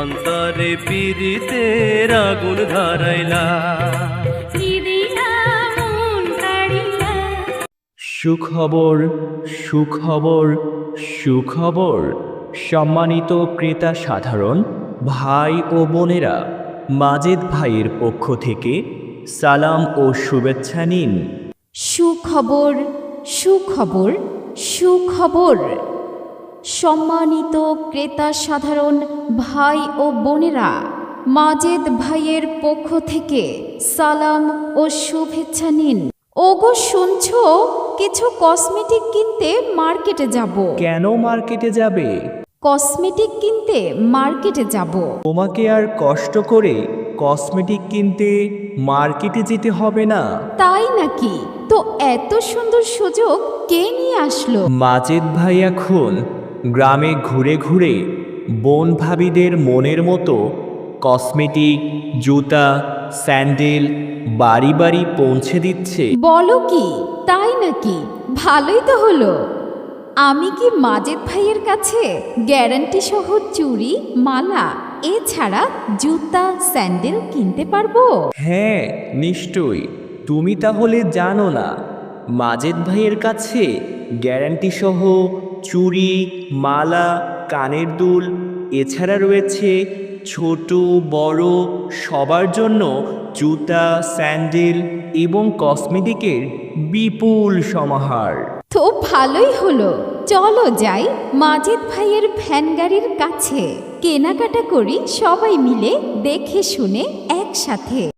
অন্তরে পীড়িতের আগুন ধরাইলা। দিদিলা মন কাড়িলা সুখবর সুখবর সুখবর সম্মানিত ক্রেতা সাধারণ ভাই ও বোনেরা মাজেদ ভাইয়ের পক্ষ থেকে সালাম ও শুভেচ্ছা নিন। সুখবর সুখবর সুখবর। সম্মানিত ক্রেতা সাধারণ ভাই ও বোনেরা মাজেদ ভাইয়ের পক্ষ থেকে সালাম ও শুভেচ্ছা নিন। ওগো শুনছ? কিছু কসমেটিক কিনতে মার্কেটে যাব। কেন মার্কেটে যাবে? কসমেটিক কিনতে মার্কেটে যাব। তোমাকে আর কষ্ট করে কসমেটিক কিনতে মার্কেটে যেতে হবে না। তাই নাকি? তো এত সুন্দর সুযোগ কে নিয়ে আসলো? মাজেদ ভাই এখন গ্রামে ঘুরে ঘুরে বোন ভাবিদের মনের মতো কসমেটিক জুতা স্যান্ডেল বাড়ি বাড়ি পৌঁছে দিচ্ছে। বলো কি? তাই নাকি? ভালোই তো হলো। আমি কি মাজেদ ভাইয়ের কাছে গ্যারান্টি সহ চুড়ি মালা এছাড়া জুতা স্যান্ডেল কিনতে পারব? হ্যাঁ নিশ্চয়ই। তুমি তাহলে জানো না মাজেদ ভাইয়ের কাছে গ্যারান্টি সহ চুড়ি, মালা, কানের দুল, এছাড়া রয়েছে ছোট, বড়, সবার জন্য জুতা, স্যান্ডেল এবং কসমেটিকের বিপুল সমাহার। তো ভালোই হলো। চলো যাই মাজেদ ভাইয়ের ভ্যান গাড়ির কাছে। কেনাকাটা করি সবাই মিলে দেখে শুনে একসাথে।